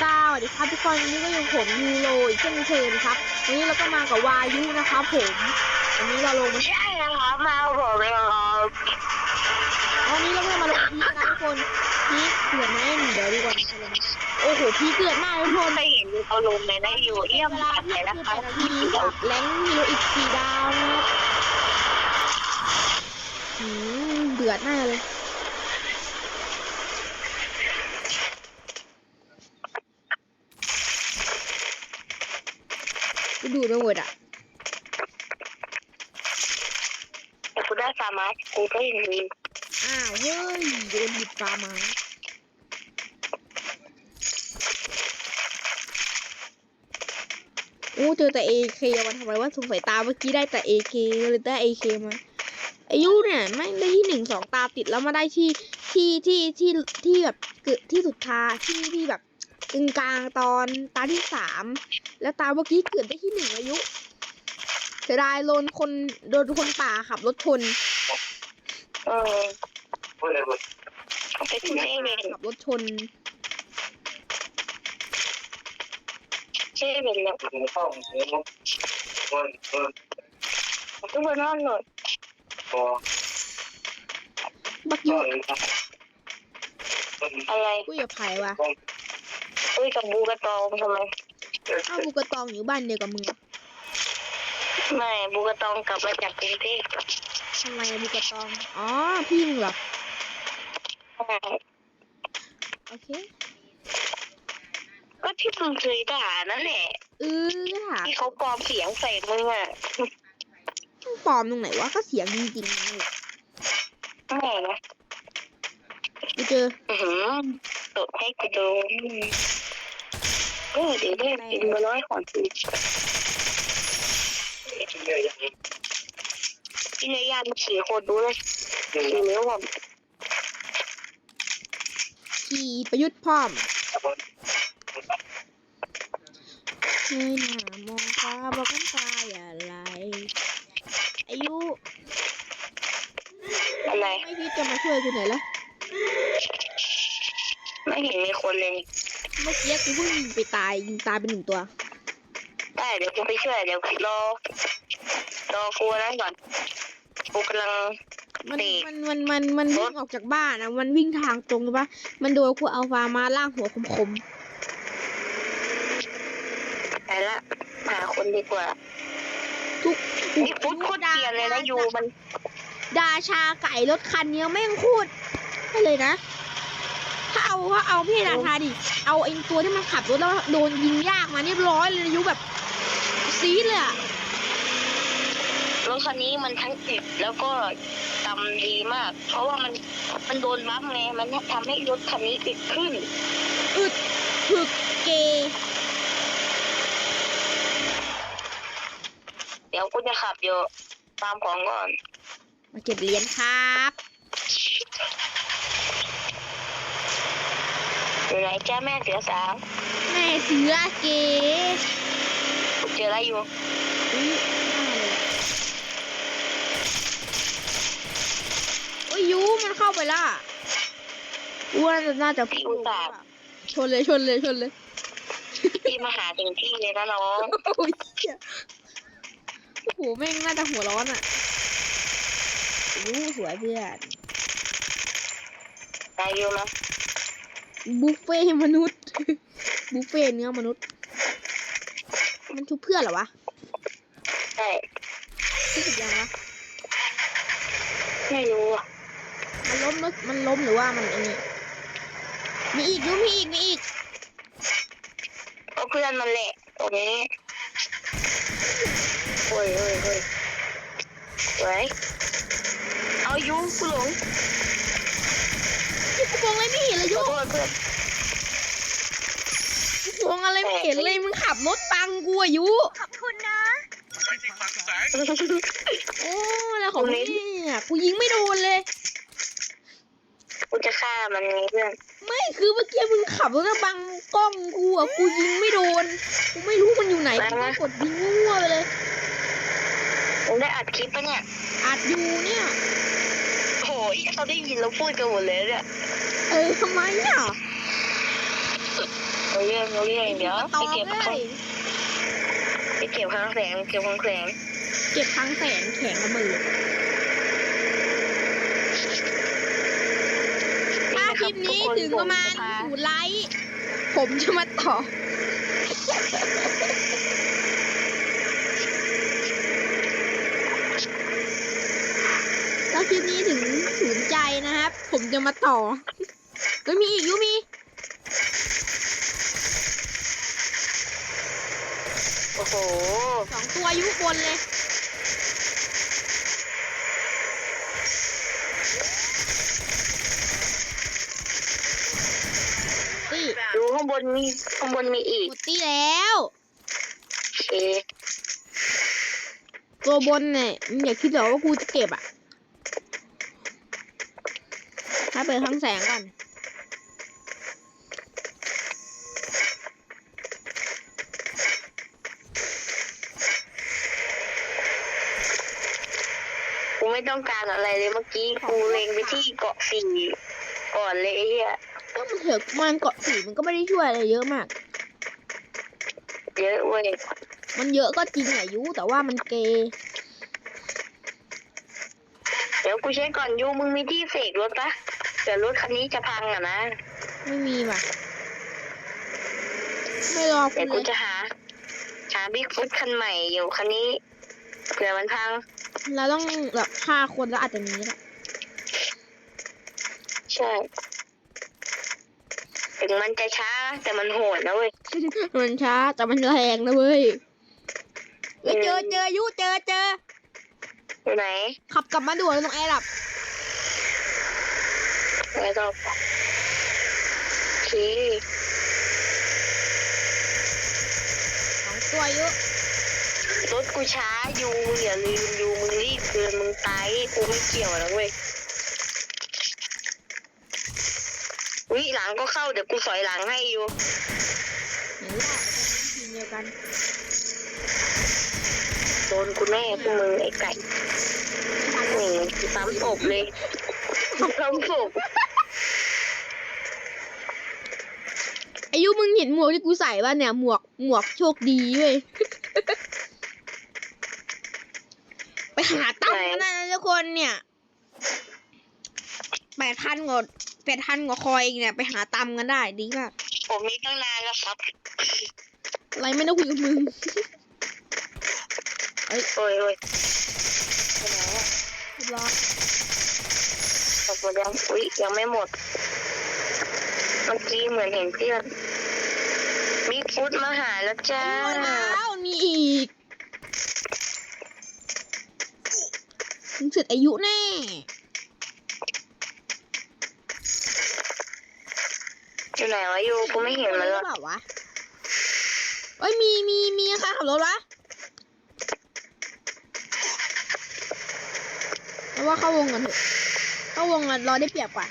สวัสดีครับทุกคนวันนี้ก็อยู่ผมยูโรอีกเช่นเคยนะครับวันนี้เราก็มากับวายุนะครับผมวันนี้เราลงมาใช่นะครับมาผมเองครับวันนี้เราก็มาลงพีคนะทุกคนพีคเกิดไหมเดี๋ยวดีกว่าโอ้โหพีคเกิดมากทุกคนเคยเห็นเขาลงในได้อยู่เยี่ยมเวลาจัดพีเลคยคือนะคแปรับดนาทีกับแรงฮีโร่อีกสี่ดาวนะครับอืมเดือดมากเลย กูดูดไปหมดอะแต่กูได้สามารถกูก็ยังมีอ้าวเฮ้ยโดนหยิบปลามาโอ้เจอแต่เอเคมันทำไมว่าสงสัยตาเมื่อกี้ได้แต่เอเคเลยได้เอเคมาอายุเนี่ยไม่งได้ที่หนึ่งสองตาติดแล้วมาได้ที่ที่ที่ที่ที่แบบเกิดที่สุดท้ายที่ที่แบบ กึ่งกลางตอนตาที่สามแล้วตาเมื่อกี้เกิดได้ที่หนึ่งอายุเสียดายโดนคนโดนคนป่าขับรถชนเออไปที่เซเว่นขับรถชนเซเว่นแล้วทุกคนนอนหน่อยบักยุอะไรกูอย่าไผ่ว่ะ เอ้ยกับบูกระตองทำไมอ้าวบูกระตองอยู่บ้านเดียวกับมึงอะไม่บูกระตองกลับมาจากกรุงเทพทำไมอะบูกระตองอ๋อพี่มึงเหรอโอเคก็ที่มึงเคยด่านั่นแหละเออก็ถามที่เขาปลอมเสียงใส่มึงอะมึงปลอมตรงไหนวะก็เสียงจริงๆนั่นแหละแหมกูเจอ อือหือตดให้กูดู เออเดี๋ยวได้กินมาน้อยก่อนสิพี่นายยานขี่คตรดูเลยขี่เร็วกว่าขี่ประยุทธ์พร้อมเงยหน้ามองฟ้าบอกกันตาอย่าไหลอายุอะไรไม่คิดจะมาช่วยกูหน่อยละไม่เห็นมีคนเลย เมื่อกี้กูเพิ่งยิงไปตายยิงตายไปหนึ่งตัว ได้เดี๋ยวกูไปช่วยเดี๋ยวรอรอกูนั่นก่อนกูกำลัง มันเตะมันมันมันมันวิ่งออกจากบ้านนะมันวิ่งทางตรงใช่ปะมันโดนกูเอาฟามาล่างหัวคมไปละหาคนดีกว่าๆทุกนี่พุทธโคตรเกลียดเลยนะยูมัน ดาชาไก่รถคันเนี้ยแม่งโคตรให้เลยนะถ้า เอาถ้าเอาพี่ดาชาดิ เอาไอ้ตัวที่มันขับรถแล้วโดนยิงยากมาเรียบร้อยเลยนะยุแบบซีดเลยอะรถคันนี้มันทั้งติดแล้วก็ตำดีมาก เพราะว่ามันมันโดนบัฟไงมันทำให้รถคันนี้ติดขึ้นอึดถึกเก เดี๋ยวกูจะขับอยู่ตามของก่อน มาเก็บเหรียญครับ อยู่ไหนจ้าแม่เสือสาวแม่เสือเกกูเจออะไรอยู่อุ๊ยน่าเลยโอ้ยยูมันเข้าไปและอ้วนน่าจะพูดว่าชนเลยชนเลยชนเลยพี่มาหาถึงที่เลยนะน้องโอ้ยเหี้ยโอ้โหแม่งน่าจะหัวร้อนอะโอ้สวยเพื่อนนายอยู่ไหม บุฟเฟ่ต์มนุษย์ บุฟเฟ่ต์เนื้อมนุษย์ มันชุบเพื่อนเหรอวะใช่ชุบอีกยังวะไม่รู้อะมันล้มนึกมันล้มหรือว่ามันไอันนี้มีอีกอยูมีอีกมีอีกก็เพื่อนมันแหละตรงนี้โอ้ยโอ้ยโอ้ยไว้เอายุกูหลงที่กู มองอะไรไม่เห็นเลยขยุอโทษเพื่อนกูมองอะไรไม่เห็นเลยมึงขับรถปังกูอายุโอ้แล้วของนี่อะกูยิงไม่โดนเลยกูจะฆ่ามันไงเพื่อนไม่คือเมื่อกี้มึงขับรถแล้วบังกล้องกูอะกูยิงไม่โดนกูไม่รู้มันอยู่ไหนกูก็กดยิงมั่วๆไปเลยมึงได้อัดคลิปปะเนี่ยอัดอยู่เนี่ยโอ้ย เขาได้ยินเราพูดกันหมดเลยเนี่ยเออทำไมอะโอ้ยรื่องรู้เรื่องเดี๋ยวตไปองเก็บเลข้างยไปเก็บข้างแสงเก็บข้างแสงเก็บทั้งแสนแข็งระเบิดถ้าคลิปนี้ถึงประมาณศูนย์ไลค์ผมจะมาต่อ ถ้าคลิปนี้ถึงศู นย์ใจนะครับ ผมจะมาต่อก็มีอีกยุมีโอ้โหสองตัวยุบนเลย ตี้ดูข้างบนมีข้างบนมีอีหกมดตี้แล้ว โอเค ตัวบนเนี่ยมึงอย่าคิดเหรอว่ากูจะเก็บอะ ถ้าเปิดทั้งแสงก่อนกูไม่ต้องการอะไรเลยเมื่อกี้กูเล็งไปที่เกาะสี่ก่อนเลยไอ้เหี้ยก็มันเถอะมันเกาะสีมันก็ไม่ได้ช่วยอะไรเยอะมาก เยอะเว้ยมันเยอะก็จริงแหละยุแต่ว่ามันเกย์เดี๋ยวกูเช็คก่อนยูมึงมีที่เสกรถปะ เดี๋ยวรถคันนี้จะพังอะนะ ไม่มีว่ะ ไม่รอคุเดี๋ยณวเลกูยจะหา หาบิ๊กฟุตคันใหม่อยู่คันนี้เผื่อมันพัง เราต้องแบบฆ่าคนแล้วอาจจะหนี้แหละใช่ ถึงมันจะช้าแต่มันโหดนะเว้ย มันช้าแต่มันแรงนะเว้ยเฮ้ยเจออืมเจอยุเจอเจอ อยู่ไหน ขับกลับมาด่วนเลยตรงแอร์ดับ ไม่ต้องโอเคสองตัวยุรถกูช้ายูมึงอย่าลืมยูมึงรีบเกินมึงตายกูไม่เกี่ยวนะเว้ยวิหลังก็เข้าเดี๋ยวกูสอยหลังให้อยู่เห็นแล้วทีมเดียวกันโดนกูแน่พวกมึงไอ้ไก่ไม่ทันนี่ซ้ำศพเลยซ้ำศพ อายุมึงเห็นหมวกที่กูใส่ป่ะเนี่ยหมวกหมวกโชคดีเว้ยไปหาตั้งกันได้นะทุกคนเนี่ยแปดพันกว่าแปดพันกว่าคอยเองเนี่ย ไปหาตำกันได้ดีมากผมมีตั้งนานแล้วครับอะไรไม่ต้องคุยกับมึงโอ้ยโอ้ยเรียบร้อยหมดหมดยังอุ้ยยังไม่หมด เมื่อกี้เหมือนเห็นเพื่อนมีฟุตมาหาแล้วจ้าโอ้ยแล้วมีอีกถึงสุดอายุแน่อยู่ไหนวะยูกูไม่เห็นมันหเลรืยอเปล่าวะเอ้ยมีมีมีใครขับรถวะแล้วว่าเข้าวงกันเถอะเข้าวงกันรอได้เปรียบกว่า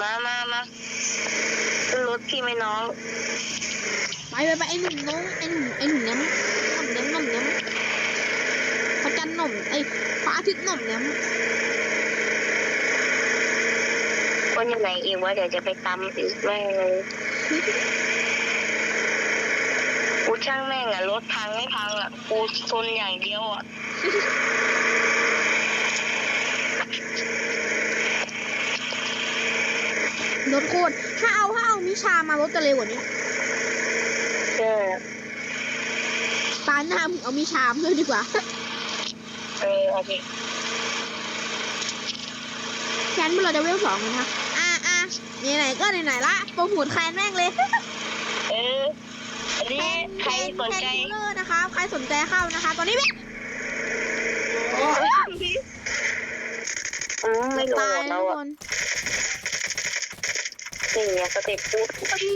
มามามาขึ้นรถพี่ไหม่น้อง ไปไปไปไอ้หนุ่มน้องไอ้หนุ่มไอ้หนุ่มเนี้ยมั้งหนุ่มเนี้ยหนุ่มเนี้ยมั้งพระจันทร์หนุ่มไอ้ยพระอาทิตย์หนุ่มเนี้ยมั้งคนอยู่ไหนอีกวะเดี๋ยวจะไปตำอีกแม่งเลยกูช่างแม่งอะรถพังไม่พังอะกูซนอย่างเดียวอะ รถโคตรถ้าเอาถ้าเอามิชามารถจะเร็วกว่านี้เออตาหน้ามึงเอามิชามด้วยดีกว่า เออโอเคแคนเมื่อเราจะเวลสองกันครับอะอะไหนๆก็ไหนๆละโปรโมทแคนแม่งเลยเอออันนี้ใครสนใจแคนคิลเลอร์นะคะ ใครสนใจเข้านะคะ ตอนนี้ไม่อืมไม่โหลตายดนะแล้วทุกอะคน นี่ไงสเต็ปพูดนี่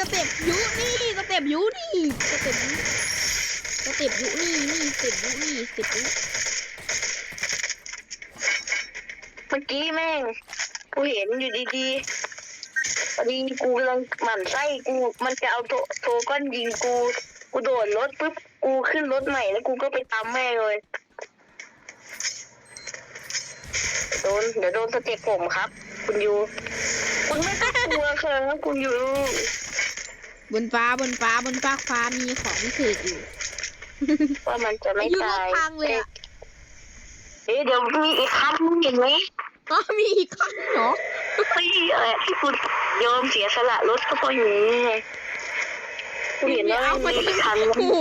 สเต็ปยุนี่สเต็ปยุนี่สเต็ปยุสเต็ปยุนี่นี่สเต็ปยุนี่สเต็ปยุเมื่อกี้แม่งกูเห็นอยู่ดีๆพอดีกูกำลังหมั่นไส้กูมันจะเอาโทโทก้อนยิงกูกูโดดรถปุ๊บกูขึ้นรถใหม่แล้วกูก็ไปตามแม่เลยโดนเดี๋ยวโดนสเต็ปผมครับ คุณยู คุณไม่ต้องกลัวครับคุณอยู่ บนฟ้าบนฟ้าบนฟากฟ้ามีของพิเศษอยู่ว่ามันจะไม่อายุรตาถยพังเลยอะเอ๊ะเดี๋ยวมีอีกครั้งมึงเห็นไหมอ๋อมีอีกครั้งเหรอเฮ้ยอะไรที่คุณยอมเสียสละรถก็เพราะอย่างนี้ไงกูเห็นแล้วเอามันมามีอีกคันโอ้โห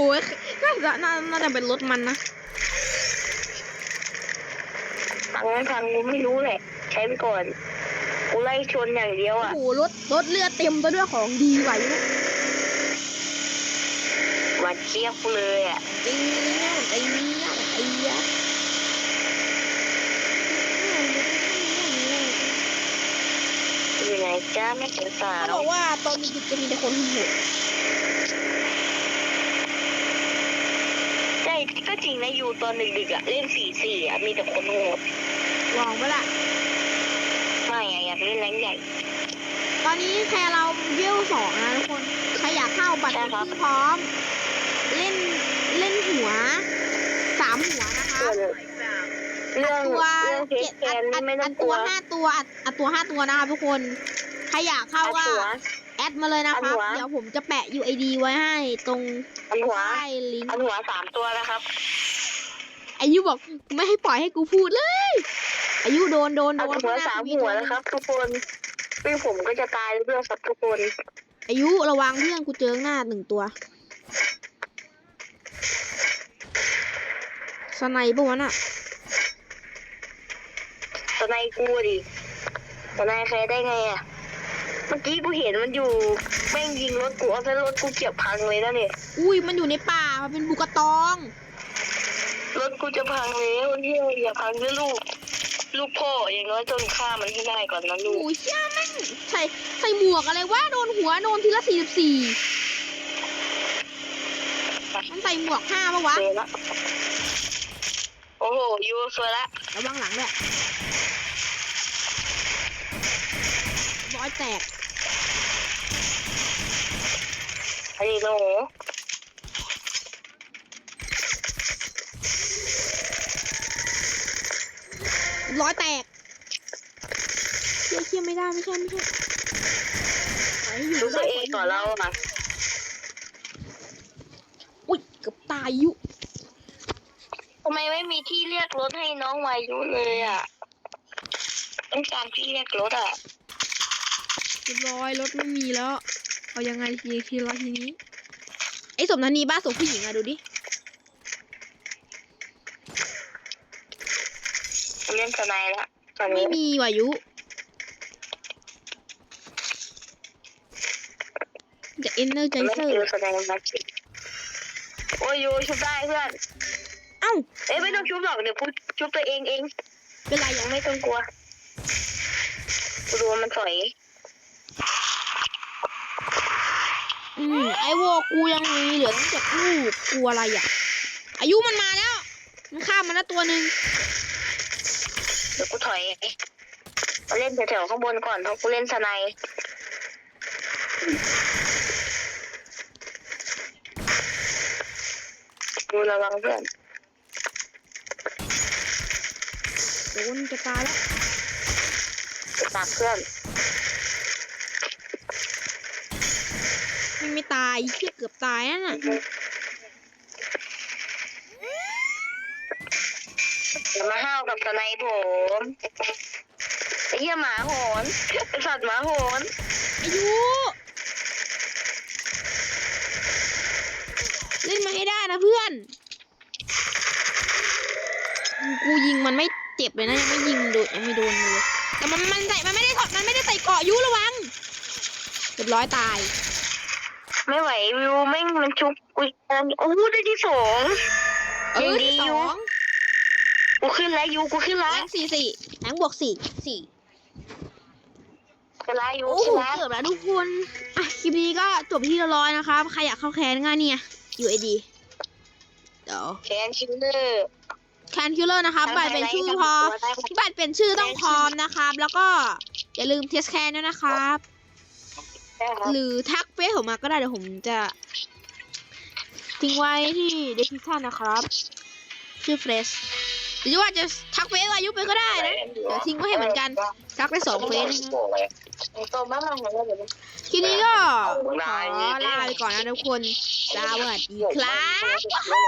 น่าจะน่าน่าจะเป็นรถมันนะคันนั้นคันกูไม่รู้แหละ ใช้ไปก่อน กูไล่ชนอย่างเดียวโอ้อะ โหรถรถเลือดเต็มไปด้วยของดีว่ะอายุหวัดเชียบกูเลยอะไอ้เนี่ยไอ้เนี่ยไอ้ยะอยู่ไหนจ้าไม่เห็นสาเขาบวอกว่าตอนดึกๆจะมีแต่คนโหดใช่ก็จริงนะอยู่ตอนดึกๆอะเล่นสี่สี่อะมีแต่คนโหดลองไปละไม่อะอยากเล่นแรงใหญ่ ตอนนี้แค่เราเบี้ยวสองนะทุกคน ใครอยากเข้าบัตรใช่ครับที่พร้อม เล่นเล่นหัวสามหัวนะคะส่วนเรื่องตัวเรื่องเทสเจ็ดแกอัดนอันี่ดไม่ต้อัองดกตัลัววห้าตัวอัดอัดตัวห้าตัวนะคะทุกคนใครอยากเข้าอันก็หัวแอดมาเลยนะคอัรับนหัวเดี๋ยวผมจะแปะ UID ไว้ให้ตรงอันหัวใต้ลิงก์อันหัวสามตัวนะครับอายุบอกไม่ให้ปล่อยให้กูพูดเลย อายุโดนโดนอัโดนนหัวข้งน้สามทีหัวโดนนะครับ ทุกคนพี่ผมก็จะตายเรื่องครับทุกคนอายุระวังเพื่อนกูเจอหน้าหนึ่งตัวสไนปะวะน่ะสไนกูดิสไนใครได้ไงอะ เมื่อกี้กูเห็นมันอยู่แม่งยิงรถกูเอาซะรถกูเกียบพังเลยนะเนี่ย อุ้ยมันอยู่ในป่ามันเป็นบุกระตอง รถกูจะพังแล้วเฮียอย่าพังด้วยลูก ลูกพ่ออย่างน้อยจนฆ่ามันให้ได้ก่อนนะลูกโอ้ยเชี่ยแม่งใส่ใส่หมวกอะไรวะโดนหัวโดนทีละสี่สิบสี่มันใส่หมวกห้าปะวะเสียละโอ้โหยูสวยละระวังหลังด้วยร้อยแตกอันนี้โหนู ร้อยแตกเชี่ยเชี่ยไม่ได้ไม่ใช่ไม่ใช่ปล่อยให้อยู่ดูตัวได้เองก่อนเราอะอุ้ยเกือบตายอยุทำไมไม่มีที่เรียกรถให้น้องวายุเลยอะ ต้องการที่เรียกรถอะเรียบร้อยรถไม่มีแล้ว เอายังไงทีทีละทีนี้ ไอ้สมนันนีบ้านสมผู้หญิงอะดูดิ เล่นสไนด์ละตอนไม่นี้มีวายุ จะเอนเนอร์ใจไม่เซอเจอร์สไนด์มาจิโอ้ยยูชุบได้เพื่อนเอ้าเอ้ยไม่ต้องชุบหรอกเดี๋ยวกูชุบตัวเองเองเป็นไรยัยังงไม่ต้องกลัวกูดูว่ามันถอยอืมไอโวกูยังมีเหลือตั้งเจ็ดลูกกลัวอะไรอะ อายุมันมาแล้ว มันข้ามมาแล้วตัวหนึ่ง เดี๋ยวกูถอยมาเล่นแถวๆข้างบนก่อนเพราะกูเล่นสไนด์ดูระวังเพื่อนโดนจะตายแล้วจะตักเพื่อนไม่ไม่ตายเชี่ยเกือบตายนั่นน่ะอย่ามาห้าว กับสไนด์ผมไอ้เหี้ยหมาหอนไอ้สัตว์หมาหอนอายุเล่นมาให้ได้นะเพื่อน กูยิงมันไม่เจ็บเลยนะยังไม่ยิงโดนยังไม่โดนเลยแต่มันมันใส่มันไม่ได้ถอดมันไม่ได้ใส่เกราะอยุระวังเรียบร้อยตาย ไม่ไหววิวแม่งมันชุบกูอีกแล้วโอ้ได้ที่สองเออยังดีที่สอยู่อง กูขึ้นแล้วยูกูขึ้นแล้วแรงสี่สี่แรงบวกสี่สี่ขึ้นแล้วยูโอ้โหขึ้นแล้วเกือบแล้วทุกคน อะคลิปนี้ก็จบที่เรียบร้อยนะครับ ใครอยากเข้าแคนง่ายเนี่ย UID เดี๋ยว แคนคิลเลอร์ แคนคิลเลอร์นะครับบัตรเป็นชื่อพอบัตรเป็นชื่อต้องพร้อมนะครับ แล้วก็อย่าลืมเทสแคนด้วยนะครับ หรือทักเฟซผมมาก็ได้เดี๋ยวผมจะทิ้งไว้ที่ description นะครับ ชื่อเฟส หรือว่าจะทักเฟซอายุไปก็ได้นะเดี๋ยวทิ้งไว้ให้เหมือนกันทักไปสองเฟซนะครับตัวบ้ามันอะไรแบบนี้ทีนี้ก็ขอลาไปก่อนนะทุกคนสวัสดีครับไม่